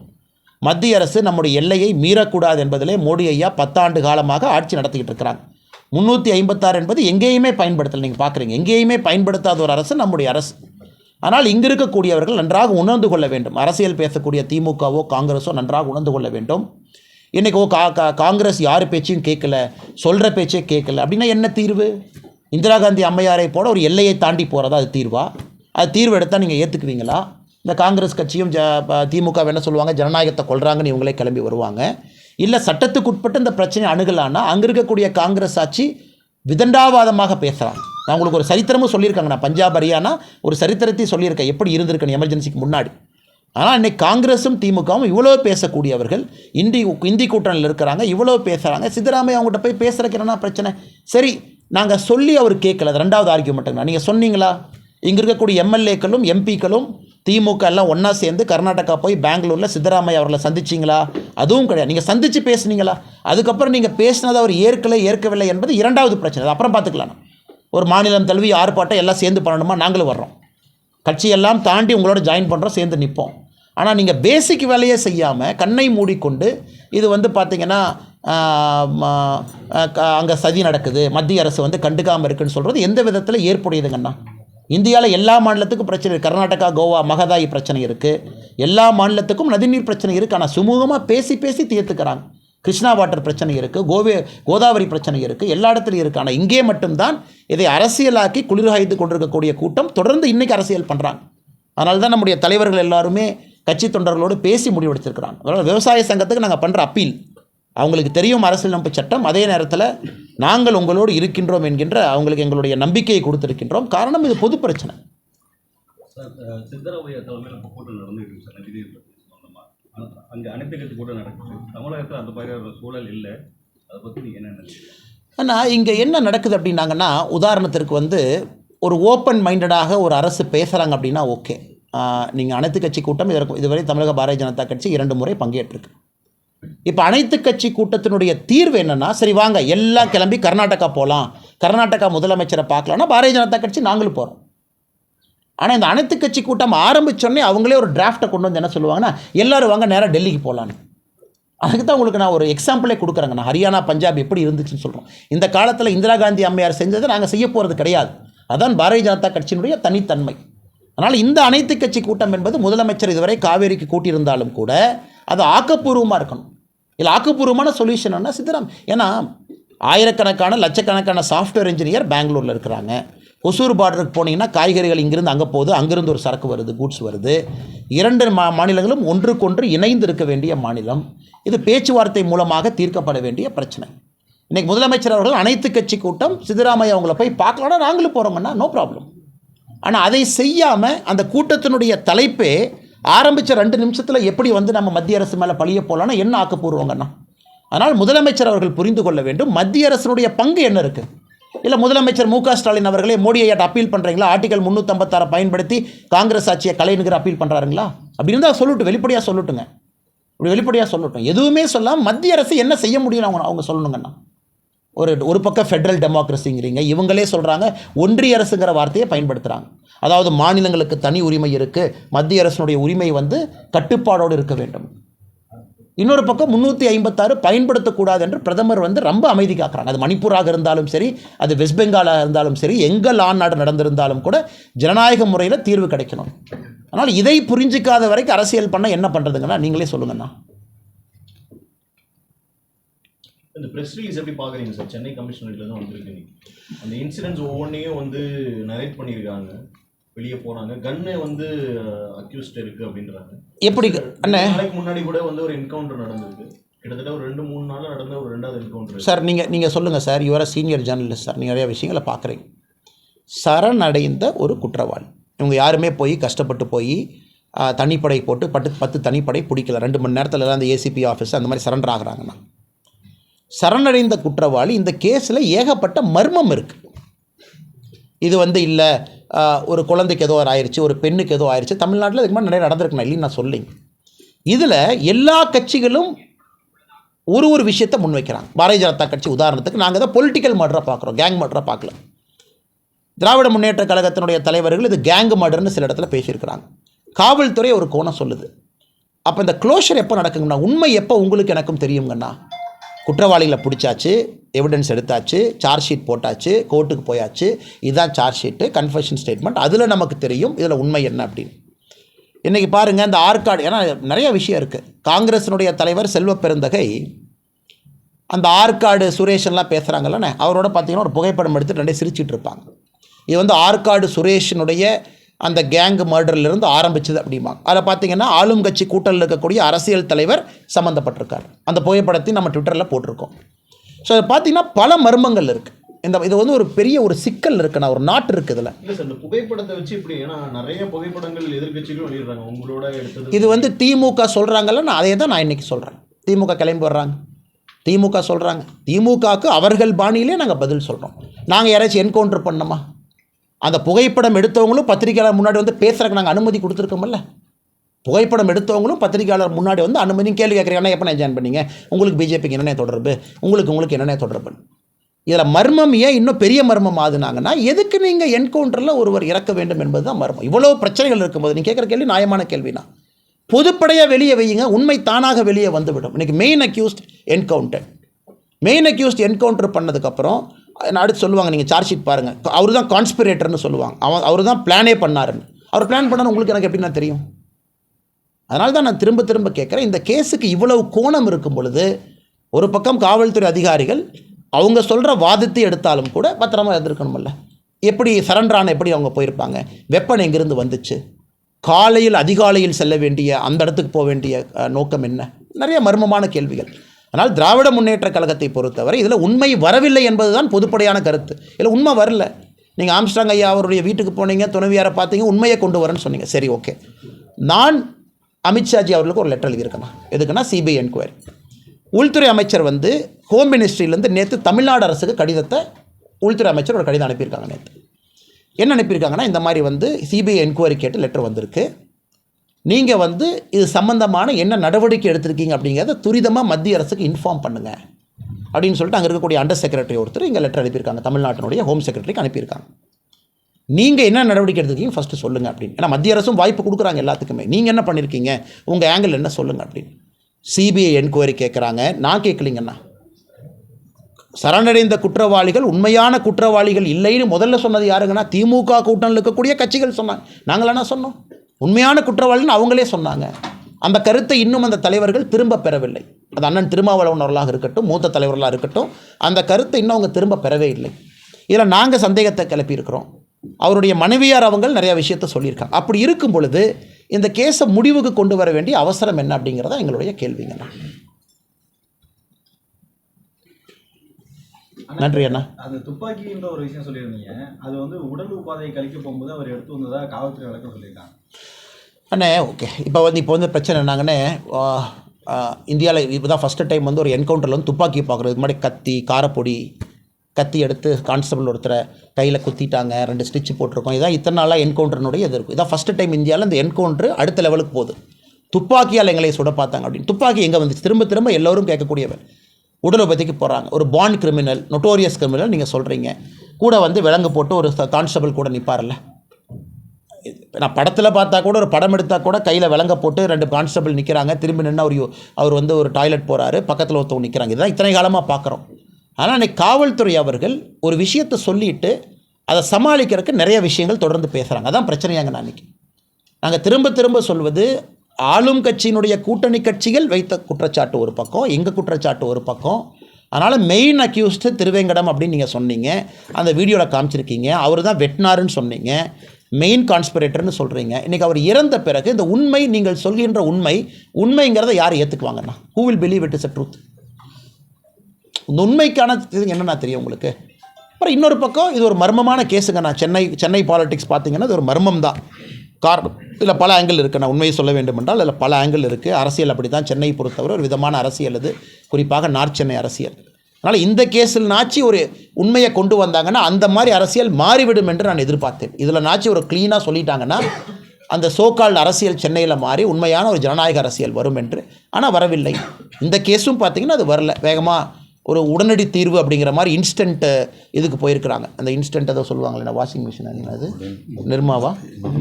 மத்திய அரசு நம்முடைய எல்லையை மீறக்கூடாது என்பதிலே மோடி ஐயா பத்தாண்டு காலமாக ஆட்சி நடத்திக்கிட்டு இருக்கிறாங்க முந்நூற்றி ஐம்பத்தாறு என்பது எங்கேயுமே பயன்படுத்தலை. நீங்கள் பார்க்குறீங்க. எங்கேயுமே பயன்படுத்தாத ஒரு அரசு நம்முடைய அரசு. ஆனால் இங்கு இருக்கக்கூடியவர்கள் நன்றாக உணர்ந்து கொள்ள வேண்டும். அரசியல் பேசக்கூடிய திமுகவோ காங்கிரஸோ நன்றாக உணர்ந்து கொள்ள வேண்டும். இன்றைக்கி ஓ கா கா காங்கிரஸ் யார் பேச்சையும் கேட்கல சொல்கிற பேச்சே கேட்கல அப்படின்னா என்ன தீர்வு? இந்திரா காந்தி அம்மையாரை போட ஒரு எல்லையை தாண்டி போகிறதா அது தீர்வா? அது தீர்வு எடுத்தால் நீங்கள் ஏற்றுக்குவீங்களா இந்த காங்கிரஸ் கட்சியும் ஜ திமுக என்ன சொல்லுவாங்க? ஜனநாயகத்தை கொள்கிறாங்கன்னு இவங்களே கிளம்பி வருவாங்க. இல்லை சட்டத்துக்குட்பட்டு இந்த பிரச்சனை அணுகலான்னா அங்கே இருக்கக்கூடிய காங்கிரஸ் ஆட்சி விதண்டாவாதமாக பேசுகிறாங்க நான் உங்களுக்கு ஒரு சரித்திரமும் சொல்லியிருக்காங்க. நான் பஞ்சாப் ஹரியானா ஒரு சரித்திரத்தையும் சொல்லியிருக்கேன். எப்படி இருந்திருக்கணும் எமர்ஜென்சிக்கு முன்னாடி. ஆனால் இன்னைக்கு காங்கிரஸும் திமுகவும் இவ்வளோ பேசக்கூடியவர்கள் இந்தி இந்தி கூட்டணியில் இருக்கிறாங்க இவ்வளோ பேசுகிறாங்க சித்தராமையா அவங்ககிட்ட போய் பேசுகிறக்கு என்னென்னா பிரச்சனை? சரி நாங்கள் சொல்லி அவர் கேட்கல. அது ரெண்டாவது ஆர்கியூமெண்ட்டுங்கண்ணா நீங்கள் சொன்னீங்களா? இங்கே இருக்கக்கூடிய எம்எல்ஏக்களும் எம்பிக்களும் திமுக எல்லாம் ஒன்றா சேர்ந்து கர்நாடகா போய் பெங்களூரில் சித்தராமையா அவர்களை சந்திச்சிங்களா? அதுவும் கிடையாது. நீங்கள் சந்தித்து பேசுனீங்களா? அதுக்கப்புறம் நீங்கள் பேசினதை அவர் ஏற்கலை ஏற்கவில்லை என்பது இரண்டாவது பிரச்சனை. அப்புறம் பார்த்துக்கலாம். ஒரு மாநிலம் தழுவி ஆர்ப்பாட்டம் எல்லாம் சேர்ந்து பண்ணணுமா? நாங்களும் வர்றோம். கட்சியெல்லாம் தாண்டி உங்களோட ஜாயின் பண்ணுறோம் சேர்ந்து நிற்போம். ஆனால் நீங்கள் பேசிக் வேலையே செய்யாமல் கண்ணை மூடிக்கொண்டு இது வந்து பார்த்திங்கன்னா அங்கே சதி நடக்குது. மத்திய அரசு வந்து கண்டுக்காமல் இருக்குன்னு சொல்கிறது எந்த விதத்தில் ஏற்புடையதுங்கண்ணா இந்தியாவில் எல்லா மாநிலத்துக்கும் பிரச்சனை இருக்குது கர்நாடகா கோவா மகதாயி பிரச்சனை இருக்குது எல்லா மாநிலத்துக்கும் நதிநீர் பிரச்சனை இருக்குது ஆனால் சுமூகமாக பேசி பேசி தீர்த்துக்கிறாங்க. கிருஷ்ணா வாட்டர் பிரச்சனை இருக்குது கோவே கோதாவரி பிரச்சனை இருக்குது எல்லா இடத்துலையும் இருக்குது ஆனால் இங்கே மட்டும்தான் இதை அரசியலாக்கி குளிர்காய்த்து கொண்டிருக்கக்கூடிய கூட்டம் தொடர்ந்து இன்றைக்கி அரசியல் பண்ணுறாங்க அதனால தான் நம்முடைய தலைவர்கள் எல்லாருமே கட்சி தொண்டர்களோடு பேசி முடிவெடுத்திருக்கிறாங்க. அதனால் விவசாய சங்கத்துக்கு நாங்கள் பண்ணுற அப்பீல். அவங்களுக்கு தெரியும் அரசியலமைப்பு சட்டம். அதே நேரத்தில் நாங்கள் உங்களோடு இருக்கின்றோம் என்கின்ற அவங்களுக்கு எங்களுடைய நம்பிக்கையை கொடுத்திருக்கின்றோம். காரணம் இது பொது பிரச்சனை. சித்தராமையா தலைமையில் இப்போ கூட்டம் நடந்துகிட்டு இருக்கு சார் நதிநீர் சொந்தமாக அங்கே அனைத்து கட்சி கூட்டம் நடக்குது. தமிழகத்தில் அந்த மாதிரியான ஒரு சூழல் இல்லை. அதை பற்றி நீங்கள் என்ன நினைக்கிறீங்க? ஆனால் இங்கே என்ன நடக்குது அப்படின்னாங்கன்னா உதாரணத்திற்கு வந்து ஒரு ஓப்பன் மைண்டடாக ஒரு அரசு பேசுகிறாங்க அப்படின்னா ஓகே நீங்கள் அனைத்து கட்சி கூட்டம் இதற்கு இதுவரை தமிழக பாரதிய ஜனதா கட்சி இரண்டு முறை பங்கேற்றிருக்கு. இப்போ அனைத்து கட்சி கூட்டத்தினுடைய தீர்வு என்னென்னா சரி வாங்க எல்லாம் கிளம்பி கர்நாடகா போகலாம் கர்நாடகா முதலமைச்சரை பார்க்கலாம்னா பாரதிய ஜனதா கட்சி நாங்களும் போகிறோம் ஆனால் இந்த அனைத்து கட்சி கூட்டம் ஆரம்பித்தோடனே அவங்களே ஒரு டிராஃப்ட்டை கொண்டு வந்து என்ன சொல்லுவாங்கன்னா எல்லாரும் வாங்க நேராக டெல்லிக்கு போகலான்னு அதுக்கு தான் உங்களுக்கு நான் ஒரு எக்ஸாம்பிளே கொடுக்குறேங்க. நான் ஹரியானா பஞ்சாப் எப்படி இருந்துச்சுன்னு சொல்கிறோம் இந்த காலத்தில் இந்திரா காந்தி அம்மையார் செஞ்சதை நாங்கள் செய்ய போகிறது கிடையாது. அதான் பாரதிய ஜனதா கட்சியினுடைய தனித்தன்மை. அதனால் இந்த அனைத்து கட்சி கூட்டம் என்பது முதலமைச்சர் இதுவரை காவேரிக்கு கூட்டியிருந்தாலும் கூட அது ஆக்கப்பூர்வமாக இருக்கணும். இல்லை ஆக்கப்பூர்வமான சொல்யூஷன் சித்தராம். ஏன்னா ஆயிரக்கணக்கான லட்சக்கணக்கான சாஃப்ட்வேர் இன்ஜினியர் பெங்களூரில் இருக்கிறாங்க. ஒசூர் பார்டருக்கு போனீங்கன்னா காய்கறிகள் இங்கிருந்து அங்கே போகுது அங்கிருந்து ஒரு சரக்கு வருது கூட்ஸ் வருது. இரண்டு மா மாநிலங்களும் ஒன்றுக்கொன்று இணைந்து இருக்க வேண்டிய மாநிலம். இது பேச்சுவார்த்தை மூலமாக தீர்க்கப்பட வேண்டிய பிரச்சனை. இன்றைக்கி முதலமைச்சர் அவர்கள் அனைத்து கட்சி கூட்டம் சித்தராமையா அவங்கள போய் பார்க்கலாம்னா நாங்களும் போகிறோங்கன்னா நோ ப்ராப்ளம் ஆனால் அதை செய்யாமல் அந்த கூட்டத்தினுடைய தலைப்பே ஆரம்பித்த ரெண்டு நிமிஷத்தில் எப்படி வந்து நம்ம மத்திய அரசு மேலே பழிய போகலான்னா என்ன ஆக்கப்பூர்வங்கன்னா அதனால் முதலமைச்சர் அவர்கள் புரிந்து கொள்ள வேண்டும். மத்திய அரசினுடைய பங்கு என்ன இருக்குது இல்லை முதலமைச்சர் மு க ஸ்டாலின் அவர்களே மோடியை அப்பீல் பண்ணுறீங்களா ஆர்டிகல் முந்நூற்றம்பத்தாறை பயன்படுத்தி காங்கிரஸ் ஆட்சியை கலைனுங்கிற அப்பீல் பண்ணுறாருங்களா அப்படி இருந்தால் சொல்லட்டும் வெளிப்படையாக சொல்லட்டுங்க. இப்படி வெளிப்படையாக சொல்லட்டும். எதுவுமே சொல்லாமல் மத்திய அரசு என்ன செய்ய முடியும் அவங்க அவங்க சொல்லணுங்கண்ணா. ஒரு ஒரு பக்கம் ஃபெட்ரல் டெமோக்ரஸிங்கிறீங்க இவங்களே சொல்கிறாங்க ஒன்றிய அரசுங்கிற வார்த்தையை பயன்படுத்துகிறாங்க அதாவது மாநிலங்களுக்கு தனி உரிமை இருக்குது மத்திய அரசினுடைய உரிமை வந்து கட்டுப்பாடோடு இருக்க வேண்டும். இன்னொரு பக்கம் முந்நூற்றி ஐம்பத்தாறு பயன்படுத்தக்கூடாது என்று பிரதமர் வந்து ரொம்ப அமைதி காக்குறாங்க. அது மணிப்பூராக இருந்தாலும் சரி அது வெஸ்ட் பெங்காலாக இருந்தாலும் சரி எங்கள் லா நாடு நடந்திருந்தாலும் கூட ஜனநாயக முறையில் தீர்வு கிடைக்கணும். ஆனால் இதை புரிஞ்சிக்காத வரைக்கும் அரசியல் பண்ண என்ன பண்ணுறதுங்கன்னா நீங்களே சொல்லுங்கண்ணா. இந்த ப்ரெஸ் ரிலீஸ் எப்படி பார்க்குறீங்க சார் சென்னை கமிஷனரேட்ல தான் வந்திருக்கு. அந்த இன்சிடென்ட்ஸ் ஒவ்வொன்றையும் வந்து நரேட் பண்ணியிருக்காங்க வெளியே போனாங்க கன்னு வந்து அக்யூஸ்ட் இருக்கு அப்படின்றாங்க. எப்படி நாளைக்கு முன்னாடி கூட வந்து ஒரு என்கவுண்டர் நடந்திருக்கு. கிட்டத்தட்ட ஒரு ரெண்டு மூணு நாள் நடந்த ஒரு ரெண்டாவது என்கவுண்டர் சார் நீங்கள் நீங்கள் சொல்லுங்கள் sir your senior journalist sir நீங்கள் நிறைய விஷயங்களை பார்க்குறீங்க. சரணடைந்த ஒரு குற்றவாளி. இவங்க யாருமே போய் கஷ்டப்பட்டு போய் தனிப்படை போட்டு பத்து பத்து தனிப்படை பிடிக்கல. ரெண்டு மணி நேரத்தில் அந்த ஏசிபி ஆஃபீஸ் அந்த மாதிரி சரண்டர் ஆகுறாங்கண்ணா. சரணடைந்த குற்றவாளி இந்த கேஸில் ஏகப்பட்ட மர்மம் இருக்குது இது வந்து இல்லை ஒரு குழந்தைக்கு ஏதோ ஆயிடுச்சு ஒரு பெண்ணுக்கு ஏதோ ஆயிடுச்சு தமிழ்நாட்டில் இதுக்கு மாதிரி நிறைய நடந்திருக்கணும் இல்லைன்னு நான் சொல்லிங்க இதில் எல்லா கட்சிகளும் ஒரு ஒரு விஷயத்தை முன்வைக்கிறாங்க. பாரதிய ஜனதா கட்சி உதாரணத்துக்கு நாங்கள் தான் பொலிட்டிக்கல் மர்டராக பார்க்குறோம் கேங் மர்டராக பார்க்கல. திராவிட முன்னேற்ற கழகத்தினுடைய தலைவர்கள் இது கேங் மர்டர்னு சில இடத்துல பேசியிருக்கிறாங்க. காவல்துறை ஒரு கோணம் சொல்லுது. அப்போ இந்த க்ளோஷர் எப்போ நடக்குங்கண்ணா? உண்மை எப்போ உங்களுக்கு எனக்கும் தெரியுங்கண்ணா? குற்றவாளிகளை பிடிச்சாச்சு எவிடன்ஸ் எடுத்தாச்சு சார்ஜ் ஷீட் போட்டாச்சு கோர்ட்டுக்கு போயாச்சு. இதுதான் சார்ஜ் ஷீட்டு கன்ஃபெஷன் ஸ்டேட்மெண்ட் அதில் நமக்கு தெரியும் இதில் உண்மை என்ன அப்படின்னு. இன்றைக்கி பாருங்கள் இந்த ஆற்காடு ஏன்னா நிறைய விஷயம் இருக்குது காங்கிரஸினுடைய தலைவர் செல்வ பெருந்தகை அந்த ஆற்காடு சுரேஷன்லாம் பேசுகிறாங்கல்லண்ணே அவரோட பார்த்தீங்கன்னா ஒரு புகைப்படம் எடுத்து ரெண்டே சிரிச்சிட்டு இருப்பாங்க. இது வந்து ஆற்காடு சுரேஷனுடைய அந்த கேங் மர்டர்லேருந்து ஆரம்பிச்சது அப்படிம்பாங்க அதில் பார்த்தீங்கன்னா ஆளும் கட்சி கூட்டத்தில் இருக்கக்கூடிய அரசியல் தலைவர் சம்மந்தப்பட்டிருக்கார் அந்த புகைப்படத்தையும் நம்ம ட்விட்டரில் போட்டிருக்கோம். ஸோ அது பார்த்தீங்கன்னா பல மர்மங்கள் இருக்குது இந்த இது வந்து ஒரு பெரிய ஒரு சிக்கல் இருக்குண்ணா ஒரு நாட்டு இருக்குது இதில். இல்லை சார் இந்த புகைப்படத்தை வச்சு இப்படி ஏன்னா நிறைய புகைப்படங்கள் எதிர்க்கட்சிகளும் வெளியிடுறாங்க. உங்களோட எடுத்தது இது வந்து திமுக சொல்கிறாங்கல்ல நான் அதே தான் நான் இன்றைக்கி சொல்கிறேன் திமுக கிளம்பி வர்றாங்க. திமுக சொல்கிறாங்க திமுகவுக்கு அவர்கள் பாணியிலே நாங்கள் பதில் சொல்கிறோம் நாங்கள் யாராச்சும் என்கவுண்டர் பண்ணோமா அந்த புகைப்படம் எடுத்தவங்களும் பத்திரிக்கையாளர் முன்னாடி வந்து பேசுகிறக்கு நாங்கள் அனுமதி கொடுத்துருக்கோம்ல? புகைப்படம் எடுத்தவங்களும் பத்திரிக்கையாளர் முன்னாடி வந்து அனுமதி கேள்வி கேட்குறீங்க. எப்போ நான் ஜாயின் பண்ணீங்க? உங்களுக்கு பிஜேபிக்கு என்னென்ன தொடர்பு? உங்களுக்கு உங்களுக்கு என்னென்ன தொடர்பு? இதில் மர்மம் ஏன் இன்னும் பெரிய மர்மம் ஆகுனாங்கன்னா எதுக்கு நீங்கள் என்கவுண்டரில் ஒருவர் இறக்க வேண்டும் என்பது தான் மர்மம். இவ்வளோ பிரச்சனைகள் இருக்கும்போது நீங்கள் கேட்குற கேள்வி நியாயமான கேள்வினா. பொதுப்படையாக வெளியே வையுங்க. உண்மை தானாக வெளியே வந்துவிடும். இன்றைக்கி main accused encounter main accused encounter பண்ணதுக்கப்புறம் அடுத்து சொல்லுவாங்க நீங்கள் சார்ஜ் ஷீட் பாருங்கள் அவர் தான் கான்ஸ்பிரேட்டர்னு சொல்லுவாங்க. அவன் அவர் தான் பிளானே பண்ணாருன்னு. அவர் பிளான் பண்ணார் உங்களுக்கு எனக்கு எப்படின்னா தெரியும்? அதனால தான் நான் திரும்ப திரும்ப கேட்குறேன். இந்த கேஸுக்கு இவ்வளவு கோணம் இருக்கும் பொழுது ஒரு பக்கம் காவல்துறை அதிகாரிகள் அவங்க சொல்கிற வாதத்தை எடுத்தாலும் கூட பத்திரமா இருந்திருக்கணும்ல. எப்படி சரண்டரான எப்படி அவங்க போயிருப்பாங்க? வெப்பன் எங்கேருந்து வந்துச்சு? காலையில் அதிகாலையில் செல்ல வேண்டிய அந்த இடத்துக்கு போக வேண்டிய நோக்கம் என்ன? நிறைய மர்மமான கேள்விகள். ஆனால் திராவிட முன்னேற்ற கழகத்தை பொறுத்தவரை இதில் உண்மை வரவில்லை என்பதுதான் பொதுப்படையான கருத்து. இதில் உண்மை வரல. நீங்கள் ஆம்ஸ்டாங் ஐயா அவருடைய வீட்டுக்கு போனீங்க துணைவியாரை பார்த்தீங்க உண்மையை கொண்டு வரேன்னு சொன்னீங்க. சரி ஓகே. நான் அமித்ஷாஜி அவர்களுக்கு ஒரு லெட்டர் எழுதியிருக்கேன் எதுக்குன்னா சிபிஐ என்கொயரி. உள்துறை அமைச்சர் வந்து ஹோம் மினிஸ்ட்ரியிலேருந்து நேற்று தமிழ்நாடு அரசுக்கு கடிதத்தை உள்துறை அமைச்சர் ஒரு கடிதம் அனுப்பியிருக்காங்க நேற்று என்ன அனுப்பியிருக்காங்கன்னா இந்த மாதிரி வந்து சிபிஐ என்கொயரி கேட்டு லெட்டர் வந்திருக்கு. நீங்கள் வந்து இது சம்மந்தமான என்ன நடவடிக்கை எடுத்திருக்கீங்க அப்படிங்கிறத துரிதமாக மத்திய அரசுக்கு இன்ஃபார்ம் பண்ணுங்கள் அப்படின்னு சொல்லிட்டு அங்கே இருக்கக்கூடிய அண்டர் செக்ரட்டரி ஒருத்தர் இங்கே லெட்டர் அனுப்பியிருக்காங்க. தமிழ்நாட்டினுடைய ஹோம் செக்ரட்டரிக்கு அனுப்பியிருக்காங்க. நீங்கள் என்ன நடவடிக்கை எடுத்திருக்கீங்க ஃபஸ்ட்டு சொல்லுங்கள் அப்படின்னு. ஏன்னா மத்திய அரசும் வாய்ப்பு கொடுக்குறாங்க எல்லாத்துக்குமே. நீங்கள் என்ன பண்ணியிருக்கீங்க உங்கள் ஆங்கிள் என்ன சொல்லுங்கள் அப்படின்னு. சிபிஐ என்கொயரி கேட்குறாங்க நான் கேட்கலிங்கண்ணா சரணடைந்த குற்றவாளிகள் உண்மையான குற்றவாளிகள் இல்லைன்னு முதல்ல சொன்னது யாருங்கன்னா திமுக கூட்டணியில் இருக்கக்கூடிய கட்சிகள் சொன்னாங்க. நாங்கள் என்ன சொன்னோம். உண்மையான குற்றவாளின்னு அவங்களே சொன்னாங்க. அந்த கருத்தை இன்னும் அந்த தலைவர்கள் திரும்ப பெறவில்லை. அது அண்ணன் திருமாவளவனவர்களாக இருக்கட்டும் மூத்த தலைவர்களாக இருக்கட்டும் அந்த கருத்தை இன்னும் அவங்க திரும்ப பெறவே இல்லை. இதில் நாங்கள் சந்தேகத்தை கிளப்பியிருக்கிறோம். அவருடைய மனைவியார் அவங்க நிறையா விஷயத்த சொல்லியிருக்காங்க. அப்படி இருக்கும் பொழுது இந்த கேஸை முடிவுக்கு கொண்டு வர வேண்டிய அவசரம் என்ன அப்படிங்கிறதா எங்களுடைய கேள்விங்கண்ணா நன்றி அண்ணா. அந்த துப்பாக்கின்ற ஒரு விஷயம் சொல்லியிருந்தீங்க. அது வந்து உடல் உபாதையை கழிக்க போகும்போது அவர் எடுத்து வந்ததா காவல்துறை விளக்கம் சொல்லியிருக்காங்க. அண்ணே ஓகே. இப்போ வந்து இப்போ வந்து பிரச்சனை என்னங்கண்ணே இந்தியாவில் இப்போ தான் ஃபஸ்ட்டு டைம் வந்து ஒரு என்கவுண்டரில் வந்து துப்பாக்கி பார்க்குறது முன்னாடி கத்தி காரப்பொடி கத்தி எடுத்து கான்ஸ்டபிள் ஒருத்தரை கையில் குத்திட்டாங்க ரெண்டு ஸ்டிச் போட்டிருக்கோம். இதான் இத்தனை நாளாக என்கவுண்டர்னுடைய இது இருக்கும் இதான் ஃபஸ்ட்டு டைம் இந்தியாவில் இந்த என்கவுண்டர் அடுத்த லெவலுக்கு போகுது. துப்பாக்கியால் எங்களை சுட பார்த்தாங்க அப்படின்னு. துப்பாக்கி எங்கே வந்துச்சு திரும்ப திரும்ப எல்லோரும் கேட்கக்கூடியவர். உடலுபதிக்கு போகிறாங்க ஒரு பாண்ட் கிரிமினல் நொட்டோரியஸ் கிரிமினல் நீங்கள் சொல்கிறீங்க கூட வந்து விலங்கு போட்டு ஒரு கான்ஸ்டபிள் கூட நிற்பார்ல நான் படத்தில் பார்த்தா கூட ஒரு படம் எடுத்தால் கூட கையில் விலங்க போட்டு ரெண்டு கான்ஸ்டபிள் நிற்கிறாங்க திரும்பி நின்று அவர் அவர் வந்து ஒரு டாய்லெட் போகிறாரு பக்கத்தில் ஒருத்தவங்க நிற்கிறாங்க இதுதான் இத்தனை காலமாக பார்க்குறோம். ஆனால் அன்றைக்கி காவல்துறை அவர்கள் ஒரு விஷயத்தை சொல்லிட்டு அதை சமாளிக்கிறதுக்கு நிறைய விஷயங்கள் தொடர்ந்து பேசுகிறாங்க அதான் பிரச்சனையாங்க நான் அன்றைக்கி நாங்கள் திரும்ப திரும்ப சொல்வது ஆளும் கட்சியினுடைய கூட்டணி கட்சிகள் வைத்த குற்றச்சாட்டு ஒரு பக்கம் எங்கள் குற்றச்சாட்டு ஒரு பக்கம். அதனால் மெயின் அக்யூஸ்டு திருவேங்கடம் அப்படின்னு நீங்கள் சொன்னீங்க. அந்த வீடியோவில் காமிச்சிருக்கீங்க. அவர் தான் வெட்டினாருன்னு சொன்னீங்க. மெயின் கான்ஸ்பிரேட்டர்னு சொல்கிறீங்க இன்றைக்கி அவர் இறந்த பிறகு இந்த உண்மை நீங்கள் சொல்கின்ற உண்மை உண்மைங்கிறத யார் ஏற்றுக்குவாங்கண்ணா who will believe it is a truth இந்த உண்மைக்கான என்னென்னா தெரியும் உங்களுக்கு? அப்புறம் இன்னொரு பக்கம் இது ஒரு மர்மமான கேஸுங்க நான் சென்னை சென்னை பாலிடிக்ஸ் பார்த்தீங்கன்னா இது ஒரு மர்மம் தான் காரணம் இதில் பல ஆங்கிள் இருக்குது நான் உண்மையை சொல்ல வேண்டும் என்றால் இதில் பல ஆங்கிள் இருக்குது அரசியல் அப்படி தான் சென்னை பொறுத்தவரை ஒரு விதமான அரசியல் இது குறிப்பாக நார்த் சென்னை அரசியல். அதனால் இந்த கேஸில் நாச்சி ஒரு உண்மையை கொண்டு வந்தாங்கன்னா அந்த மாதிரி அரசியல் மாறிவிடும் என்று நான் எதிர்பார்த்தேன். இதில் நாச்சி ஒரு க்ளீனாக சொல்லிட்டாங்கன்னா அந்த சோக்கால் அரசியல் சென்னையில் மாறி உண்மையான ஒரு ஜனநாயக அரசியல் வரும் என்று. ஆனால் வரவில்லை. இந்த கேஸும் பார்த்தீங்கன்னா அது வரல. வேகமாக ஒரு உடனடி தீர்வு அப்படிங்கிற மாதிரி இன்ஸ்டன்ட் இதுக்கு போயிருக்கிறாங்க. அந்த இன்ஸ்டன்ட் அதை சொல்லுவாங்களே வாஷிங் மிஷின் அது? நிர்மாவா?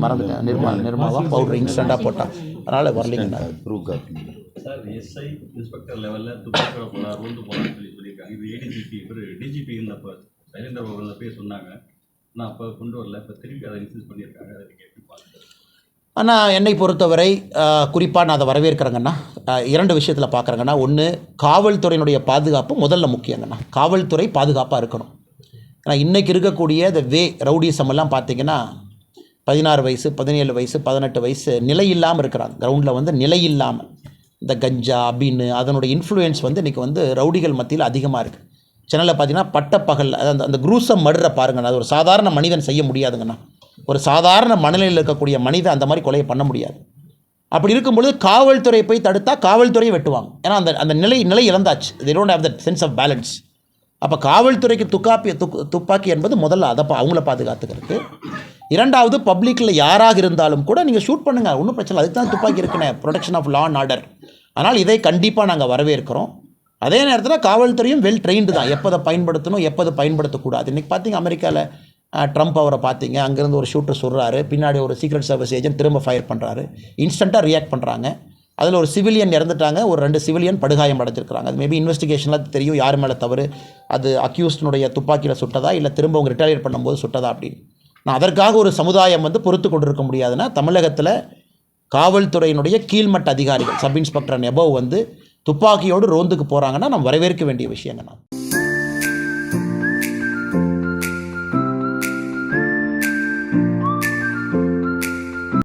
மறந்துட்டேன். நிர்மா நிர்மாவா? பவுடர் இன்ஸ்டண்ட்டாக போட்டால் அதனால் வரலைங்கண்ணா சார் எஸ்ஐ இன்ஸ்பெக்டர் லெவலில் துப்பாக்கியோட போனார் ரோந்து போனான்னு சொல்லி சொல்லியிருக்காங்க. இது ஏடிஜிபி இவர் டிஜிபி இருந்தப்போ சைலேந்திர பாபு போய் சொன்னாங்க. நான் அப்போ கொண்டு வரல. இப்போ திருப்பி அதை இன்சிஸ்ட் பண்ணியிருக்காங்க. அதை ஆனால் என்னை பொறுத்தவரை குறிப்பாக நான் அதை வரவேற்கிறேங்கண்ணா. இரண்டு விஷயத்தில் பார்க்குறேங்கண்ணா ஒன்று காவல்துறையினுடைய பாதுகாப்பு முதல்ல முக்கியங்கண்ணா. காவல்துறை பாதுகாப்பாக இருக்கணும். ஏன்னா இன்றைக்கி இருக்கக்கூடிய இந்த வே ரவுடிசம் எல்லாம் பார்த்தீங்கன்னா பதினாறு வயசு பதினேழு வயசு பதினெட்டு வயசு நிலை இல்லாமல் இருக்கிறாங்க. கிரவுண்டில் வந்து நிலை இல்லாமல் இந்த கஞ்சா அபின்னு அதனுடைய இன்ஃப்ளூயன்ஸ் வந்து இன்றைக்கி வந்து ரவுடிகள் மத்தியில் அதிகமாக இருக்குது சென்னையில் பார்த்தீங்கன்னா பட்டப்பகல் அந்த அந்த குரூசம் மடுற பாருங்கண்ணா. அது ஒரு சாதாரண மனிதன் செய்ய முடியாதுங்கண்ணா. ஒரு சாதாரண மனநிலையில் இருக்கக்கூடிய மனிதன் அந்த மாதிரி கொலையை பண்ண முடியாது. அப்படி இருக்கும் பொழுது காவல்துறை போய் தடுத்தால் காவல்துறையை வெட்டுவாங்க. ஏன்னா அந்த அந்த நிலை நிலை இழந்தாச்சு. They don't have that sense of balance அப்போ காவல்துறைக்கு துக்காப்பி துக் துப்பாக்கி என்பது முதல்ல அதை பா- அவங்கள பாதுகாத்துக்கிறது இரண்டாவது பப்ளிக்கில் யாராக இருந்தாலும் கூட நீங்கள் ஷூட் பண்ணுங்கள் ஒன்றும் பிரச்சனை இல்லை. அதுக்கு தான் துப்பாக்கி இருக்குண்ணே protection of law and order அதனால் இதை கண்டிப்பாக நாங்கள் வரவேற்கிறோம். அதே நேரத்தில் காவல்துறையும் வெல் ட்ரெயின்டு தான். எப்போ அதை பயன்படுத்தணும் எப்போ அதை பயன்படுத்தக்கூடாது. இன்றைக்கி பார்த்தீங்க அமெரிக்காவில் ட்ரம்ப் அவரை பார்த்தீங்க. அங்கேருந்து ஒரு ஷூட்டர் சொல்கிறாரு பின்னாடி ஒரு சீக்ரெட் சர்வீஸ் ஏஜென்ட் திரும்ப ஃபயர் பண்ணுறாரு இன்ஸ்டண்ட்டாக ரியாக்ட் பண்ணுறாங்க அதில் ஒரு சிவிலியன் இறந்துட்டாங்க. ஒரு ரெண்டு சிவிலியன் படுகாயம் அடைஞ்சிருக்கிறாங்க. அது மேபி இன்வெஸ்டிகேஷனில் தெரியும். யார் மேலே தவறு? அது அக்யூஸ்டனுடைய துப்பாக்கியில் சுட்டதா? இல்லை திரும்ப அவங்க ரிட்டையர் பண்ணும்போது சுட்டதா அப்படின்னு. நான் அதற்காக ஒரு சமுதாயம் வந்து பொறுத்து கொண்டிருக்க முடியாதுன்னா தமிழகத்தில் காவல்துறையினுடைய கீழ்மட்ட அதிகாரிகள் சப் இன்ஸ்பெக்டர் அண்ட் வந்து துப்பாக்கியோடு ரோந்துக்கு போகிறாங்கன்னா நம்ம வரவேற்க வேண்டிய விஷயங்க நான்